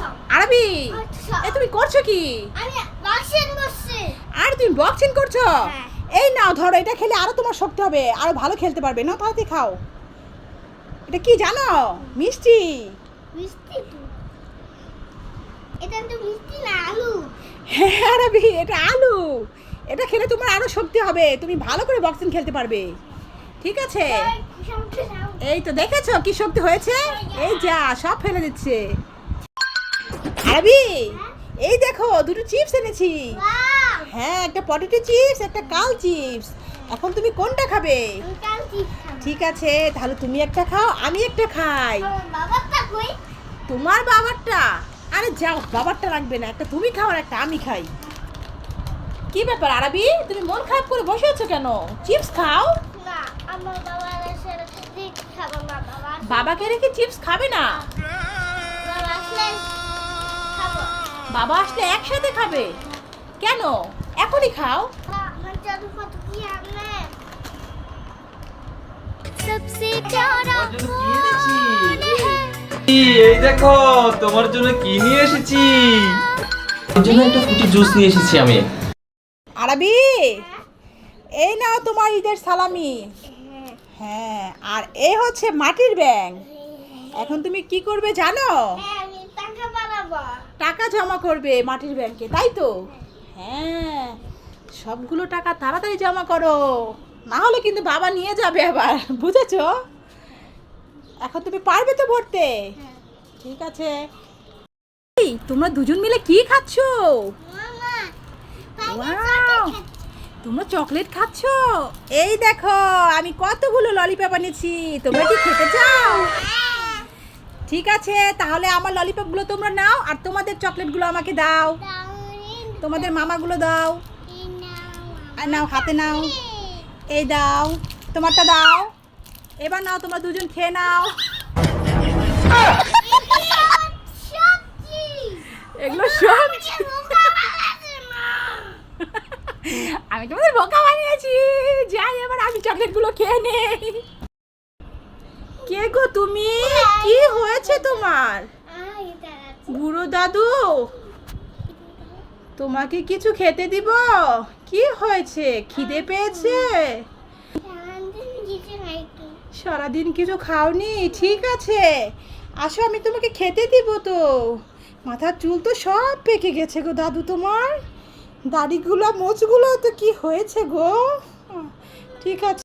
সব আরবি? আচ্ছা। এ তুমি করছ কি? আর তুমি বক্সিং করছ? হ্যাঁ। এই নাও ধরো এটা খেলে আরও তোমার শক্তি হবে আরও ভালো খেলতে পারবে। না তাড়াতাড়ি খাও। এটা কি জানো? মিষ্টি। মিষ্টি এটা তো মিষ্টি না আলু। হ্যাঁ আরবি এটা আলু। এটা খেলে তোমার আরও শক্তি হবে তুমি ভালো করে বক্সিং খেলতে পারবে। ঠিক আছে? এই তো দেখেছ কি শক্তি হয়েছে? এই যা সব ফেলে দিচ্ছে। আরবি এই দেখো দুটো চিপস এনেছি। হ্যাঁ একটা পটেটো চিপস একটা কাল চিপস এখন তুমি কোনটা খাবে? খাব ঠিক আছে তাহলে তুমি একটা খাও আমি একটা খাই। তোমার বাবারটা? আরে যাও বাবারটা লাগবে না একটা তুমি খাও আর একটা আমি খাই। কি ব্যাপার আরবি? তুমি মন খারাপ করে বসে আছো কেন? চিপস খাও? খাব বাবাকে রেখে চিপস খাবে না? বাবা আসলে একসাথে খাবে। কেন? এখনই খাও। এই দেখো তোমার জন্য কি নিয়ে এসেছি? তোমার জন্য একটা ফুটি জুস নিয়ে এসেছি আমি। আরবি এই নাও তোমার ঈদের সালামি। হ্যাঁ আর এ হচ্ছে মাটির ব্যাং এখন তুমি কি করবে জানো? টাকা জমা করবে মাটির ব্যাংকে তাই তো? হ্যাঁ সবগুলো টাকা তাড়াতাড়ি জমা করো। না হলে কিন্তু বাবা নিয়ে যাবে আবার বুঝেছ? এখন তুমি পারবে তো ভরতে? ঠিক আছে। তোমরা দুজন মিলে কি খাচ্ছ? তোমরা চকলেট খাচ্ছ? এই দেখো আমি কতগুলো ললিপপ এনেছি। তোমরা কি খেতে চাও? ঠিক আছে, তাহলে আমার ললিপপগুলো তোমরা নাও আর তোমাদের চকলেটগুলো আমাকে দাও। তোমাদের মামাগুলো দাও। আর নাও, হাতে নাও। এই দাও, তোমারটা দাও। এবার নাও, তোমরা দুজন খেয়ে নাও। এগুলো সব আমি তোমাদের বোকা বানিয়েছি। যাই, এবার আমি চকলেটগুলো খেয়ে নেই। গো তুমি? কি হয়েছে তোমার? বুড়ো দাদু, তোমাকে কিছু খেতে দিব? কি হয়েছে? খিদে পেয়েছে? সারাদিন কিছু খাওনি? ঠিক আছে। আসো, আমি তোমাকে খেতে দিব তো। মাথার চুল তো সব পেকে গেছে গো দাদু তোমার। দাড়িগুলো, মোচগুলো তো কি হয়েছে গো? ঠিক আছে।